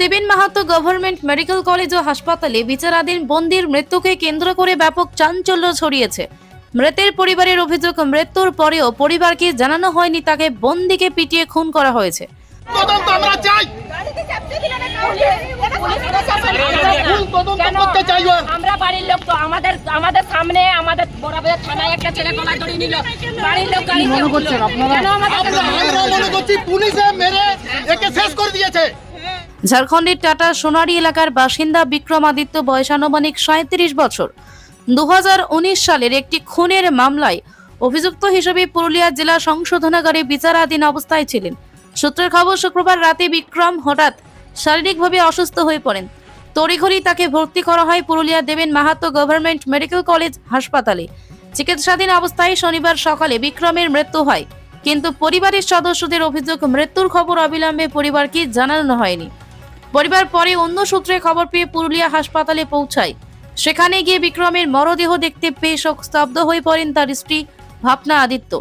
Deben Mahato government medical college ও হাসপাতালে বিচারাধীন বন্দির মৃত্যুকে কেন্দ্র করে ব্যাপক চাঞ্চল্য ছড়িয়েছে। মৃতের পরিবারের অভিযোগ মৃত্যুর পরেও পরিবারকে জানানো হয়নি তাকে বন্দিকে পিটিয়ে খুন করা হয়েছে। তদন্ত আমরা চাই। ভুল তদন্ত কেন? করতে চাই ওর। আমরা বাড়ির লোক তো আমাদের আমাদের সামনে আমাদের বরাবর থানায় একটা ছেলে গলা ধরে নিল। বাড়ির লোক গাড়ি আমরা মনে করছি পুলিশে মেরে একে শেষ করে দিয়েছে। ঝাড়খণ্ডের টাটা সোনারি এলাকার বাসিন্দা বিক্রমাদিত্য বয়স আনুমানিক সাঁত্রিশ বছর। দু হাজার উনিশ সালের একটি খুনের মামলায় অভিযুক্ত হিসেবে পুরুলিয়া জেলা সংশোধনাগারে বিচারাধীন অবস্থায় ছিলেন। সূত্রের খবর, শুক্রবার রাতে বিক্রম হঠাৎ শারীরিকভাবে অসুস্থ হয়ে পড়েন। তড়িঘড়ি তাকে ভর্তি করা হয় Purulia Deben Mahato government medical college হাসপাতালে। চিকিৎসাধীন অবস্থায় শনিবার সকালে বিক্রমের মৃত্যু হয়। কিন্তু পরিবারের সদস্যদের অভিযোগ, মৃত্যুর খবর অবিলম্বে পরিবারকে জানানো হয়নি। পরিবার পরে অন্য সূত্রে খবর পেয়ে পুরুলিয়া হাসপাতালে পৌঁছায় সেখানে গিয়ে বিক্রমের মরদেহ দেখতে পেয়ে শোক স্তব্ধ হয়ে পড়েন তার স্ত্রী ভাবনা আদিত্য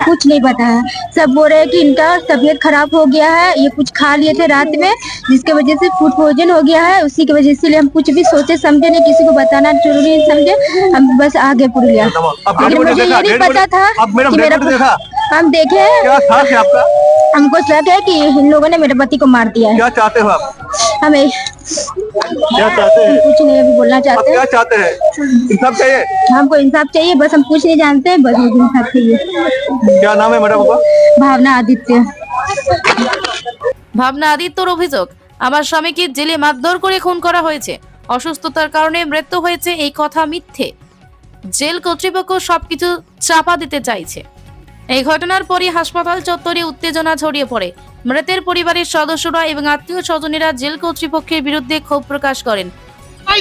कुछ नहीं पता है सब बोल रहे हैं कि इनका तबीयत खराब हो गया है ये कुछ खा लिए थे रात में जिसके वजह से फूड पॉइजन हो गया है उसी की वजह से इसलिए हम कुछ भी सोचे समझे नहीं किसी को बताना जरूरी नहीं समझे हम बस आगे पुरलिया अब लेकिन डेड बॉडी मुझे देखा ये नहीं डेड पता था अब मैडम कि डेड मेरा बॉडी देखा हम देखे हैं, क्या था क्या आपका हमको शक है कि इन लोगों ने मेरे पति को मार दिया है क्या चाहते हो आप हमें क्या चाहते हैं कुछ नहीं अभी बोलना आप चाहते क्या हैं चाहते हैं इंसाफ चाहिए हमको इंसाफ चाहिए बस हम कुछ नहीं जानते हैं बस मुझे इंसाफ चाहिए क्या नाम है मैडम आपका भावना आदित्य ভাবনা আদিত্যর অভিযোগ আমার স্বামীকে জেলে মারধর করে খুন করা হয়েছে অসুস্থতার কারণে মৃত্যু হয়েছে এই কথা মিথ্যে জেল কর্তৃপক্ষ সবকিছু চাপা দিতে চাইছে এই ঘটনার পরই হাসপাতাল চত্বরে উত্তেজনা ছড়িয়ে পড়ে। মৃতের পরিবারের সদস্যরা এবং আত্মীয় স্বজনেরা জেল কর্তৃপক্ষের বিরুদ্ধে ক্ষোভ প্রকাশ করেন।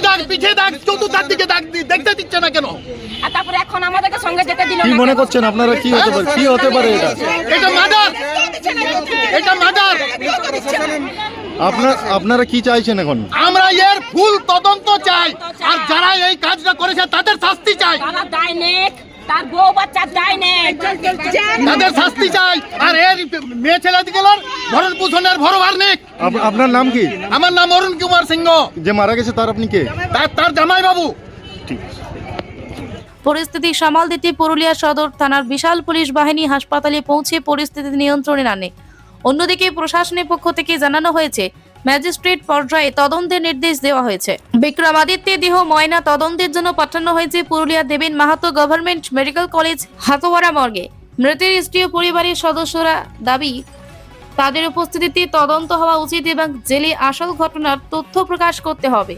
দাগ পিঠে দাগ চতুর্থার দিকে দাগ দেখতে দিচ্ছে না কেন? আর তারপরে এখন আমাদেরকে সঙ্গে যেতে দিল কি মনে করছেন আপনারা? কি হতে পারে? কি হতে পারে এটা? এটা মার্ডার এটা মার্ডার আপনার আপনারা কি চাইছেন এখন? আমরা এর ফুল তদন্ত চাই। আর যারা এই কাজটা করেছে তাদের শাস্তি চাই। তারা দায় নেক। তার বউ নেক তাদের শাস্তি চাই। আর এর মেয়ে ভরণ পোষণের ভরবার নেই আপনার নাম কি? আমার নাম অরুণ কুমার সিংহ। যে মারা গেছে তার আপনি কে? তার তার জামাই বাবু পরিস্থিতি সামাল দিতে পুরুলিয়া সদর থানার বিশাল পুলিশ বাহিনী হাসপাতালে পৌঁছে পরিস্থিতি নিয়ন্ত্রণে আনে। অন্যদিকে প্রশাসনের পক্ষ থেকে জানানো হয়েছে ম্যাজিস্ট্রেট পর্যায়ে তদন্তের নির্দেশ দেওয়া হয়েছে। বিক্রমাদিত্যের দেহ ময়না তদন্তের জন্য পাঠানো হয়েছে Purulia Deben Mahato government medical college, Hatoara মর্গে। মৃতের স্ত্রী পরিবারের সদস্যরা দাবি, তাদের উপস্থিতিতে তদন্ত হওয়া উচিত এবং জেলে আসল ঘটনার তথ্য প্রকাশ করতে হবে।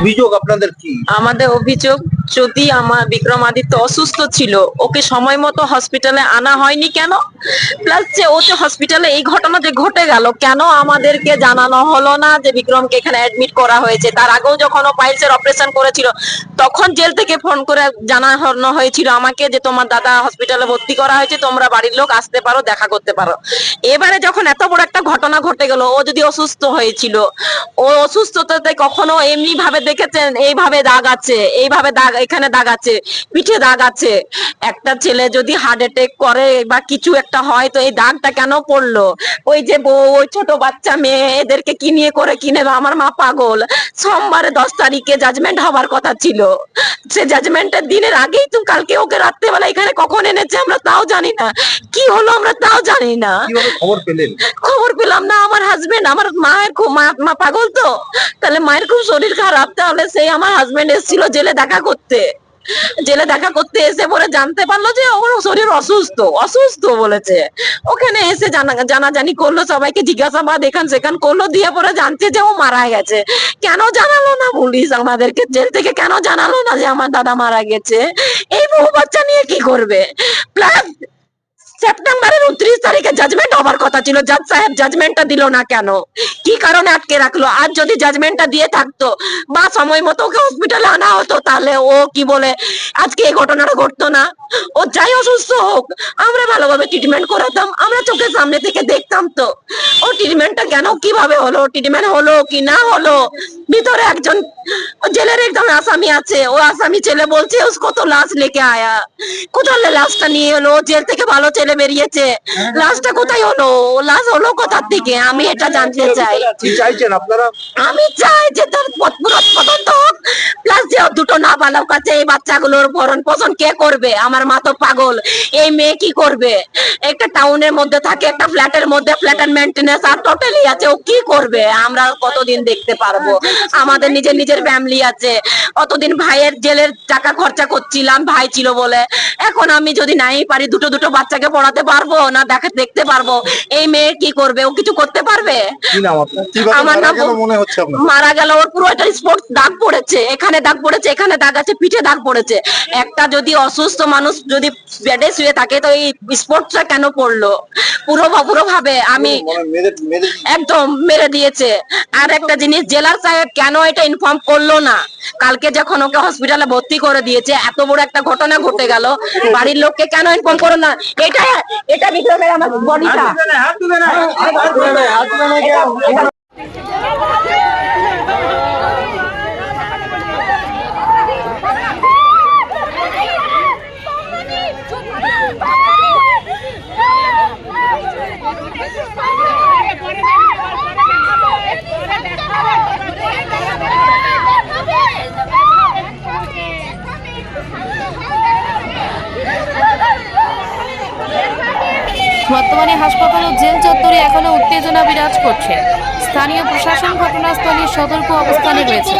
অভিযোগ আপনাদের কি? আমাদের অভিযোগ, যদি আমার বিক্রমাদিত্য অসুস্থ ছিল, ওকে সময় মতো হসপিটালে আনা হয়নি কেন? প্লাস যে ও যে হসপিটালে এই ঘটনা যে ঘটে গেল, কেন আমাদেরকে জানানো হলো না যে বিক্রমকে এখানে অ্যাডমিট করা হয়েছে? তার আগেও যখন ও পাইলসের অপারেশন করেছিল, তখন জেল থেকে ফোন করে জানানো হয়েছিল আমাকে যে তোমার দাদা হসপিটালে ভর্তি করা হয়েছে, তোমরা বাড়ির লোক, আসতে পারো, দেখা করতে পারো। এবারে যখন এত বড় একটা ঘটনা ঘটে গেল। ও যদি অসুস্থ হয়েছিল ও অসুস্থতাতে কখনো এমনি ভাবে দেখেছেন এইভাবে দাগ আছে এইভাবে দাগ এখানে দাগ আছে পিঠে দাগ আছে। একটা ছেলে যদি হার্ট অ্যাটাক করে বা কিছু একটা হয় তো এই দাগটা কেন পড়ল? ওই যে বউ ওই ছোট বাচ্চা মেয়ে এদেরকে কি নিয়ে করে কিনে আমার মা পাগল। সোমবারে দশ তারিখে জাজমেন্ট হবার কথা ছিল। সে জাজমেন্টের দিনের আগেই তো কালকে ওকে রাত্রেবেলা এখানে কখন এনেছে আমরা তাও জানি না। কি হলো আমরা তাও জানি না। খবর পেলেন? খবর পেলাম না আমার হাজবেন্ড আমার মায়ের খুব, মা পাগল তো। তাহলে মায়ের খুব শরীর খারাপ, তাহলে সেই আমার হাজবেন্ড এসেছিল জেলে দেখা করতে। জেলে দেখা করতে এসে পরে জানতে পারল যে ওর শরীর অসুস্থ অসুস্থ বলেছে। ওখানে এসে জানা, জানাজানি করল, সবাইকে জিজ্ঞাসাবাদ এখান সেখান করল, দিয়ে পরে জানছে যে ও মারা গেছে। কেন জানালো না পুলিশ আমাদেরকে? জেল থেকে কেন জানালো না যে আমার দাদা মারা গেছে? এই বহু বাচ্চা নিয়ে কি করবে? প্লাস সেপ্টেম্বরের উনত্রিশ তারিখে জাজমেন্ট হবার কথা ছিল। জাজ সাহেব জাজমেন্টটা দিল না কেন? কি কারণে আটকে রাখল? যদি জাজমেন্টটা দিয়ে থাকতো বা সময় মতো ওকে হসপিটালে আনা হতো, তাহলে ও কি বলে, আজকে এই ঘটনাটা ঘটতো না। ও যাই অসুস্থ হোক, আমরা ভালোভাবে ট্রিটমেন্ট করাতাম, আমরা চোখের সামনে থেকে দেখতাম তো। ও ট্রিটমেন্টটা কেন, কীভাবে হলো? ট্রিটমেন্ট হলো কি না হলো? ভিতরে একজন, জেলের একজন আসামি আছে। ও আসামি ছেলে বলছে উসকো তো লাশ লেকে আয়া। কোথায় লাশটা নিয়ে এলো? জেল থেকে ভালো ছেলে বেরিয়েছে। লাশটা কোথায় হলো? লাশ হলো কোথার থেকে? আমি এটা জানতে চাই। চাইছেন আপনারা? আমি চাই যে তার তদন্ত হোক। প্লাস যে দুটো না বালক আছে এই বাচ্চাগুলোর ভরণ পোষণ কে করবে? আমার মা তো পাগল। এই মেয়ে কি করবে? একটা টাউনের মধ্যে থাকে একটা ফ্ল্যাটের মধ্যে ফ্ল্যাটের মেনটেনেন্স আর টোটালি আছে ও কি করবে? আমরা কতদিন দেখতে পারব? আমাদের নিজের নিজের ফ্যামিলি আছে। অতদিন ভাইয়ের জেলের টাকা খরচা করছিলাম ভাই ছিল বলে। এখন আমি যদি নাই পারি দুটো দুটো বাচ্চাকে পড়াতে পারব না দেখা দেখতে পারব? এই মেয়ে কি করবে? ও কিছু করতে পারবে? আমার মারা নাম মারা গেল ওর পুরো একটা স্পোর্টস দাগ পড়েছে। এখানে দাগ পড়েছে এখানে দাগ আছে পিঠে দাগ পড়েছে। একটা যদি অসুস্থ মানুষ যদি বেডে শুয়ে থাকে তো এই স্পোর্টসটা কেন পড়ল? পুরো পুরো ভাবে আমি একদম মেরে দিয়েছে। আর একটা জিনিস জেলার সাহেব কেন এটা ইনফর্ম করল না? কালকে যখন ওকে হসপিটালে ভর্তি করে দিয়েছে এত বড় একটা ঘটনা ঘটে গেল। বাড়ির লোককে কেন ইনফর্ম করল না? এটা এটা বিক্রমের আমার বডিটা বর্তমানে হাসপাতাল ও জেল চত্বরে এখনও উত্তেজনা বিরাজ করছে। স্থানীয় প্রশাসন ঘটনাস্থলে সতর্ক অবস্থানে রয়েছে।